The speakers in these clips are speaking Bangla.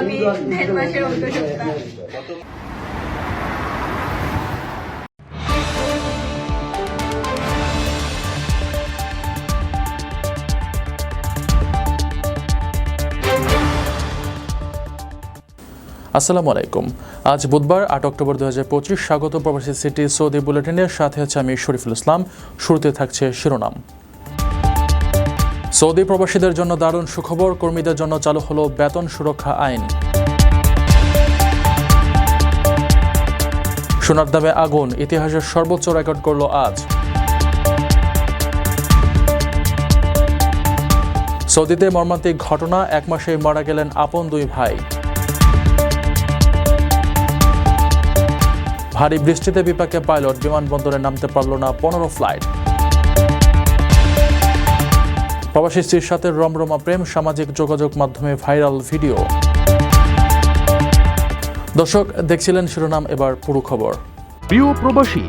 আমি দেড় মাসের আসসালামু আলাইকুম। আজ বুধবার আট অক্টোবর দু হাজার পঁচিশ স্বাগত প্রবাসী সিটি সৌদি বুলেটিনের সাথে হচ্ছে আমি শরীফুল ইসলাম। শুরুতে থাকছে শিরোনাম। সৌদি প্রবাসীদের জন্য দারুণ সুখবর, কর্মীদের জন্য চালু হলো বেতন সুরক্ষা আইন। সোনার দামে আগুন ইতিহাসের সর্বোচ্চ রেকর্ড করল আজ। সৌদিতে মর্মান্তিক ঘটনা, এক মাসেই মারা গেলেন আপন দুই ভাই। ভারী বৃষ্টিতে বিপাকে পাইলট, বিমানবন্দরে নামতে পারল না পনেরো ফ্লাইট। প্রবাসী স্ত্রীর সাথে রমরমা প্রেম, সামাজিক যোগাযোগ মাধ্যমে ভাইরাল ভিডিও। দর্শক, দেখছিলেন শিরোনাম, এবার পুরো খবর। প্রিয় প্রবাসী,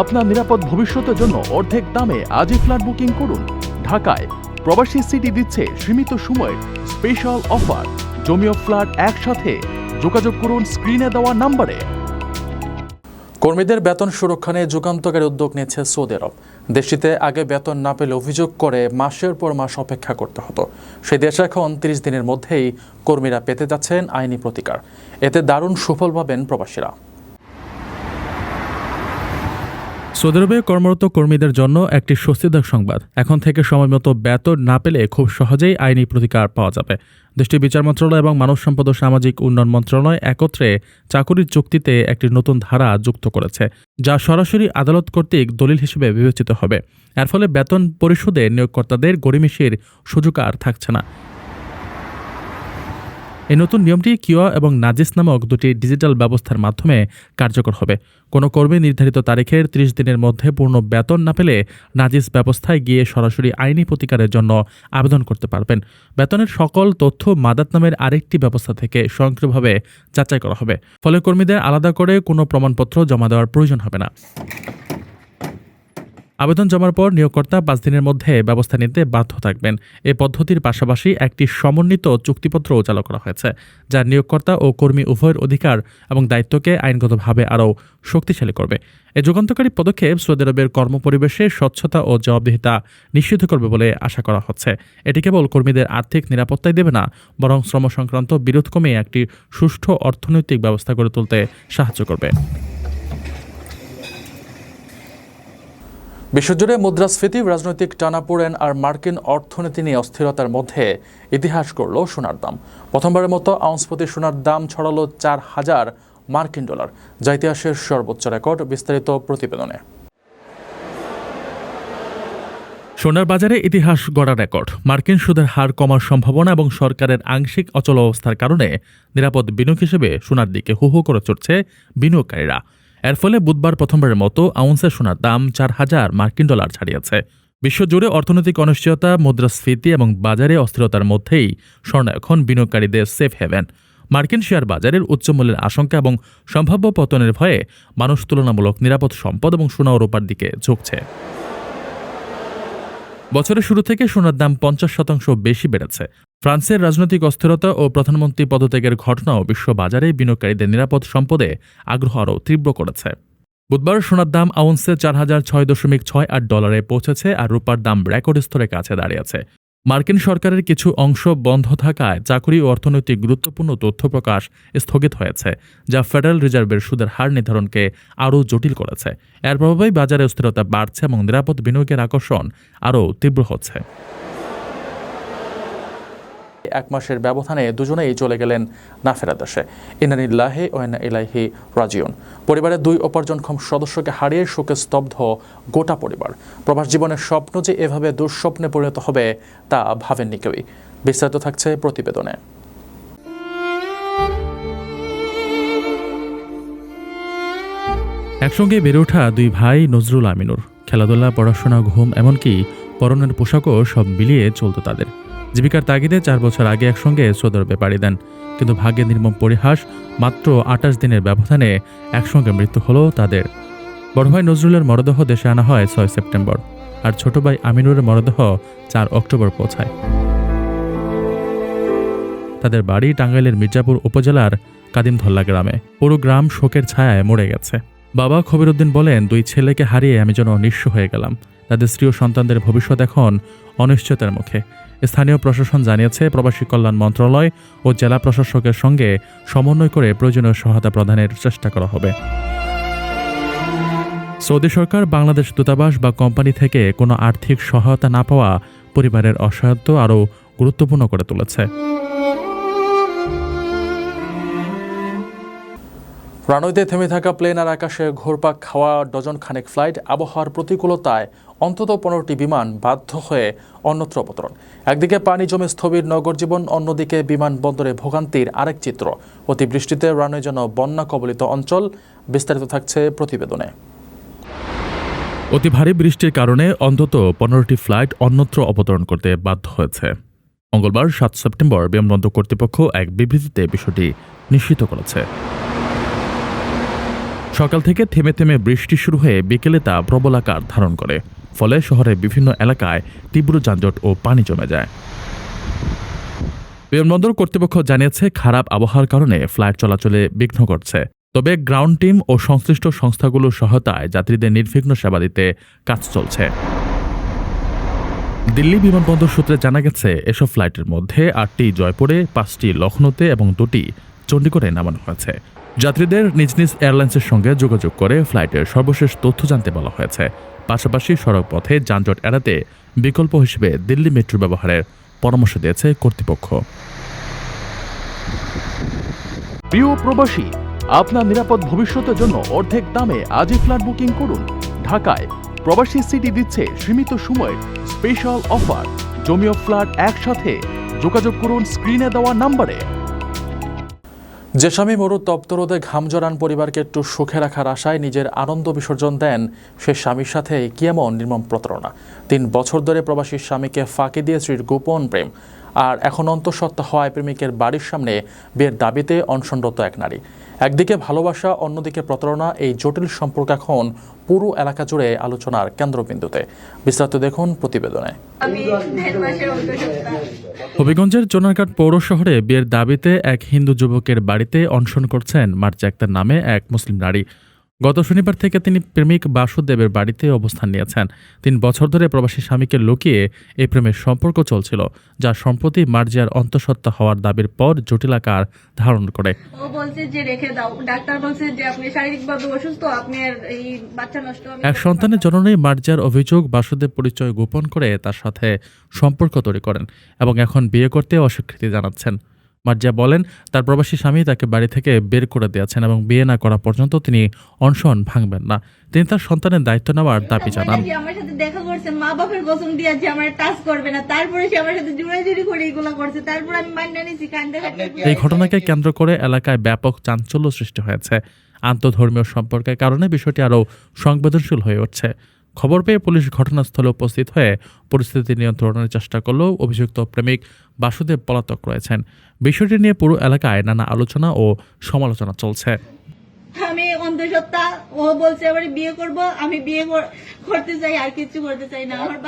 আপনার নিরাপদ ভবিষ্যতের জন্য অর্ধেক দামে আজই ফ্ল্যাট বুকিং করুন। ঢাকায় প্রবাসী সিটি দিচ্ছে সীমিত সময়ের স্পেশাল অফার জমিও ফ্ল্যাট একসাথে। যোগাযোগ করুন স্ক্রিনে দেওয়া নম্বরে। কর্মীদের বেতন সুরক্ষা নিয়ে যুগান্তকারী উদ্যোগ নিয়েছে সৌদি আরব। দেশটিতে আগে বেতন না পেলে অভিযোগ করে মাসের পর মাস অপেক্ষা করতে হতো। সেই দেশ এখন তিরিশ দিনের মধ্যেই কর্মীরা পেতে যাচ্ছেন আইনি প্রতিকার। এতে দারুণ সুফল পাবেন প্রবাসীরা। সৌদি আরবে কর্মরত কর্মীদের জন্য একটি স্বস্তিদায়ক সংবাদ। এখন থেকে সময়মতো বেতন না পেলে খুব সহজেই আইনি প্রতিকার পাওয়া যাবে। দেশটির বিচার মন্ত্রণালয় এবং মানব সম্পদ ও সামাজিক উন্নয়ন মন্ত্রণালয় একত্রে চাকুরির চুক্তিতে একটি নতুন ধারা যুক্ত করেছে, যা সরাসরি আদালত কর্তৃক দলিল হিসেবে বিবেচিত হবে। এর ফলে বেতন পরিশোধে নিয়োগকর্তাদের গরিমিসির সুযোগ আর থাকছে না। এই নতুন নিয়মটি কিওয়া এবং নাজিস নামক দুটি ডিজিটাল ব্যবস্থার মাধ্যমে কার্যকর হবে। কোনো কর্মী নির্ধারিত তারিখের ত্রিশ দিনের মধ্যে পূর্ণ বেতন না পেলে নাজিস ব্যবস্থায় গিয়ে সরাসরি আইনি প্রতিকারের জন্য আবেদন করতে পারবেন। বেতনের সকল তথ্য মাদাত নামের আরেকটি ব্যবস্থা থেকে স্বয়ংক্রিয়ভাবে যাচাই করা হবে। ফলে কর্মীদের আলাদা করে কোনো প্রমাণপত্র জমা দেওয়ার প্রয়োজন হবে না। আবেদন জমার পর নিয়োগকর্তা পাঁচ দিনের মধ্যে ব্যবস্থা নিতে বাধ্য থাকবেন। এ পদ্ধতির পাশাপাশি একটি সমন্বিত চুক্তিপত্রও চালু করা হয়েছে, যা নিয়োগকর্তা ও কর্মী উভয়ের অধিকার এবং দায়িত্বকে আইনগতভাবে আরও শক্তিশালী করবে। এ যুগান্তকারী পদক্ষেপ সৌদি আরবের কর্মপরিবেশে স্বচ্ছতা ও জবাবদিহিতা নিশ্চিত করবে বলে আশা করা হচ্ছে। এটি কেবল কর্মীদের আর্থিক নিরাপত্তাই দেবে না, বরং শ্রম সংক্রান্ত বিরোধ কমিয়ে একটি সুষ্ঠু অর্থনৈতিক ব্যবস্থা গড়ে তুলতে সাহায্য করবে। বিশ্বজুড়ে মুদ্রাস্ফীতি, রাজনৈতিক টানাপোড়েন আর মার্কিন অর্থনীতি নিয়ে অস্থিরতার মধ্যে ইতিহাস করল সোনার দাম। প্রথমবারের মতো আউন্স প্রতি সোনার দাম ছড়ালো চার হাজার মার্কিন ডলার। যা ইতিহাসের সর্বোচ্চ রেকর্ড বিস্তারিত প্রতিবেদনে। সোনার বাজারে ইতিহাস গড়া রেকর্ড। মার্কিন সুদের হার কমার সম্ভাবনা এবং সরকারের আংশিক অচল অবস্থার কারণে নিরাপদ বিনিয়োগ হিসেবে সোনার দিকে হু হু করে চড়ছে বিনিয়োগকারীরা। এর ফলে বুধবার প্রথমবারের মতো আউন্সের সোনার দাম চার হাজার মার্কিন ডলার ছাড়িয়েছে। বিশ্বজুড়ে অর্থনৈতিক অনিশ্চয়তা, মুদ্রাস্ফীতি এবং বাজারে অস্থিরতার মধ্যেই স্বর্ণ এখন বিনিয়োগকারীদের সেফ হেভেন মার্কিন শেয়ার বাজারের উচ্চ মূল্যের আশঙ্কা এবং সম্ভাব্য পতনের ভয়ে মানুষ তুলনামূলক নিরাপদ সম্পদ এবং সোনা ও রূপার দিকে ঝুঁকছে। বছরের শুরু থেকে সোনার দাম পঞ্চাশ শতাংশ বেশি বেড়েছে। ফ্রান্সের রাজনৈতিক অস্থিরতা ও প্রধানমন্ত্রী পদত্যাগের ঘটনাও বিশ্ববাজারে বিনিয়োগকারীদের নিরাপদ সম্পদে আগ্রহ আরও তীব্র করেছে। বুধবার সোনার দাম আউন্সে চার হাজার ছয় দশমিক ছয় আট ডলারে পৌঁছেছে আর রূপার দাম রেকর্ড স্তরের কাছে দাঁড়িয়েছে। মার্কিন সরকারের কিছু অংশ বন্ধ থাকায় চাকরি ও অর্থনৈতিক গুরুত্বপূর্ণ তথ্য প্রকাশ স্থগিত হয়েছে, যা ফেডারেল রিজার্ভের সুদের হার নির্ধারণকে আরও জটিল করেছে। এর প্রভাবেই বাজারে অস্থিরতা বাড়ছে এবং নিরাপদ বিনিয়োগের আকর্ষণ আরও তীব্র হচ্ছে। এক মাসের ব্যবধানে দুজনেই চলে গেলেন না ফেরা দেশে ইনানিল্লাহে ও ইন্না ইলাইহি রাজিউন। পরিবারের দুই উপার্জনক্ষম সদস্যকে হারিয়ে শোকে স্তব্ধ গোটা পরিবার। প্রবাস জীবনের স্বপ্ন যে এভাবে দুঃস্বপ্নে পরিণত হবে, তা ভাবেননি কেউই। বিস্তারিত থাকছে প্রতিবেদনে। একসঙ্গে বেড়ে ওঠা দুই ভাই নজরুল আমিনুর। খেলাধুলা, পড়াশোনা, ঘুম, এমনকি পরনের পোশাকও সব মিলিয়ে চলত তাদের। জীবিকার তাগিদে চার বছর আগে একসঙ্গে সৌদি আরবে পাড়ি দেন। কিন্তু ভাগ্যের নির্মম পরিহাস মাত্র আটাশ দিনের ব্যবধানে একসঙ্গে মৃত্যু হলো তাদের। বড় ভাই নজরুলের মরদেহ দেশে আনা হয় ছয় সেপ্টেম্বর, আর ছোট ভাই আমিনুরের মরদেহ চার অক্টোবর পৌঁছায়। তাদের বাড়ি টাঙ্গাইলের মির্জাপুর উপজেলার কাদিমধল্লা গ্রামে। পুরো গ্রাম শোকের ছায়ায় মরে গেছে। বাবা খবিরুদ্দিন বলেন, দুই ছেলেকে হারিয়ে আমি যেন নিঃস্ব হয়ে গেলাম। তাদের স্ত্রী ও সন্তানদের ভবিষ্যৎ এখন অনিশ্চয়তার মুখে। স্থানীয় প্রশাসন জানিয়েছে, প্রবাসী কল্যাণ মন্ত্রণালয় ও জেলা প্রশাসকের সঙ্গে সমন্বয় করে প্রয়োজনীয় সহায়তা প্রদানের চেষ্টা করা হবে। সৌদি সরকার বাংলাদেশ দূতাবাস বা কোম্পানি থেকে কোনো আর্থিক সহায়তা না পাওয়া পরিবারের অসহায়ত্ব আরও গুরুত্বপূর্ণ করে তুলেছে। রানওয়েতে থেমে থাকা প্লেন আর আকাশে ঘোরপাক খাওয়া ডজন খানেক ফ্লাইট, আবহাওয়ার প্রতিকূলতায় অন্তত পনেরোটি বিমান বাধ্য হয়ে অন্যত্র অবতরণ। একদিকে পানি জমে স্থবির নগর জীবন, অন্যদিকে বিমানবন্দরে ভোগান্তির আরেক চিত্র। অতিবৃষ্টিতে রানের জন্য বন্যা কবলিত অঞ্চল, বিস্তারিত থাকছে প্রতিবেদনে। অতি ভারী বৃষ্টির কারণে অন্তত পনেরোটি ফ্লাইট অন্যত্র অবতরণ করতে বাধ্য হয়েছে। মঙ্গলবার সাত সেপ্টেম্বর বিমানবন্দর কর্তৃপক্ষ এক বিবৃতিতে বিষয়টি নিশ্চিত করেছে। সকাল থেকে থেমে থেমে বৃষ্টি শুরু হয়ে বিকেলে তা প্রবল আকার ধারণ করে, ফলে শহরের বিভিন্ন এলাকায় তীব্র যানজট ও পানি জমে যায়। বিমানবন্দর কর্তৃপক্ষ জানিয়েছে, খারাপ আবহাওয়ার কারণে ফ্লাইট চলাচলে বিঘ্ন ঘটছে। তবে গ্রাউন্ড টিম ও সংশ্লিষ্ট সংস্থাগুলোর সহায়তায় যাত্রীদের নির্বিঘ্ন সেবা দিতে কাজ চলছে। দিল্লি বিমানবন্দর সূত্রে জানা গেছে, এসব ফ্লাইটের মধ্যে আটটি জয়পুরে, পাঁচটি লখনৌতে এবং দুটি চণ্ডীগড়ে নামানো হয়েছে। যাত্রীদের নিজ নিজ এয়ারলাইন্সের সঙ্গে যোগাযোগ করে ফ্লাইটের সর্বশেষ তথ্য জানতে বলা হয়েছে। পাশাপাশি সড়ক পথে যানজট এড়াতে বিকল্প হিসেবে দিল্লি মেট্রো ব্যবহারের পরামর্শ দিয়েছে কর্তৃপক্ষ। প্রিয় প্রবাসী, আপনার নিরাপদ ভবিষ্যতের জন্য অর্ধেক দামে আজই ফ্ল্যাট বুকিং করুন। ঢাকায় প্রবাসী সিটি দিচ্ছে সীমিত সময়ের স্পেশাল অফার। জমিও ফ্ল্যাট একসাথে। যোগাযোগ করুন স্ক্রিনে দেওয়া নাম্বারে। যে স্বামী মরু তপ্তরোদে ঘাম জড়ান পরিবারকে একটু সুখে রাখার আশায় নিজের আনন্দ বিসর্জন দেন সে স্বামীর সাথে কি নির্মম প্রতারণা। তিন বছর ধরে প্রবাসীর স্বামীকে ফাঁকি দিয়ে স্ত্রীর গোপন প্রেম। আর এখন অন্তঃসত্ত্বা হওয়ায় প্রেমিকের বাড়ির সামনে বিয়ের দাবিতে অনশনরত এক নারী। একদিকে ভালোবাসা অন্যদিকে প্রতারণা এই জটিল সম্পর্ক এখন পুরো এলাকা জুড়ে আলোচনার কেন্দ্রবিন্দুতে। বিস্তারিত দেখুন প্রতিবেদনে। হবিগঞ্জের চোনারঘাট পৌর শহরে বিয়ের দাবিতে এক হিন্দু যুবকের বাড়িতে অনশন করছেন মার্জা আক্তার নামে এক মুসলিম নারী। গত শনিবার থেকে তিনি প্রেমিক বাসুদেবের বাড়িতে অবস্থান নিয়েছেন। তিন বছর ধরে প্রবাসী স্বামীকে লুকিয়ে এই প্রেমের সম্পর্ক চলছিল যা সম্প্রতি মার্জিয়ার অন্তঃসত্ত্বা হওয়ার দাবির পর জটিল আকার ধারণ করে। এক সন্তানের জননী মার্জিয়ার অভিযোগ বাসুদেব পরিচয় গোপন করে তার সাথে সম্পর্ক তৈরি করেন এবং এখন বিয়ে করতে অস্বীকৃতি জানাচ্ছেন। মার্জা বলেন তার প্রবাসী স্বামী তাকে বাড়ি থেকে বের করে দিয়েছেন এবং বিয়ে না করা পর্যন্ত তিনি অনশন ভাঙবেন না। তিনি তার সন্তানের দায়িত্ব নেওয়ার দাবি জানান। আমার সাথে দেখা করছে মা বাপের কসম দিয়া আমার টাচ করবে না। তারপরে সে আমার সাথে জুড়াজুড়ি করে এগুলো করছে। তারপর আমি মান্না নিছি কান্দে কান্দে এই ঘটনাকে কেন্দ্র করে এলাকায় ব্যাপক চাঞ্চল্য সৃষ্টি হয়েছে। আন্তধর্মীয় সম্পর্কের কারণে বিষয়টি আরও সংবেদনশীল হয়ে উঠছে। খবর পেয়ে পুলিশ ঘটনাস্থলে উপস্থিত হয়ে পরিস্থিতি নিয়ন্ত্রণের চেষ্টা করলেও অভিযুক্ত প্রেমিক বাসুদেব পলাতক রয়েছেন। বিষয়টি নিয়ে পুরো এলাকায় নানা আলোচনা ও সমালোচনা চলছে। আমি অন্তঃসত্ত্বা ও বলছে এবারে বিয়ে করব আমি বিয়ে করতে চাই আর কিছু করতে চাই না। আমার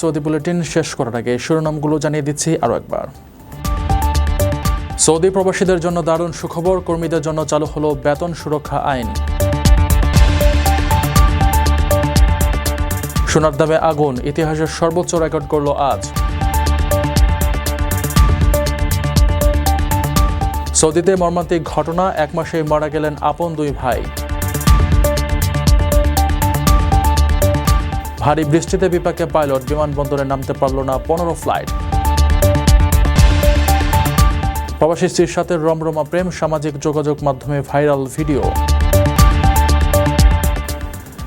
সৌদি বুলেটিন শেষ করার আগে শিরোনামগুলো জানিয়ে দিচ্ছি আরও একবার। সৌদি প্রবাসীদের জন্য দারুণ সুখবর কর্মীদের জন্য চালু হলো বেতন সুরক্ষা আইন। সোনার দামে আগুন, ইতিহাসের সর্বোচ্চ রেকর্ড করল আজ। সৌদিতে মর্মান্তিক ঘটনা, এক মাসে মারা গেলেন আপন দুই ভাই। ভারী বৃষ্টিতে বিপাকে পাইলট, বিমানবন্দরে নামতে পারল না পনেরো ফ্লাইট। প্রবাসী স্ত্রীর সাথে রমরমা প্রেম, সামাজিক যোগাযোগ মাধ্যমে ভাইরাল ভিডিও।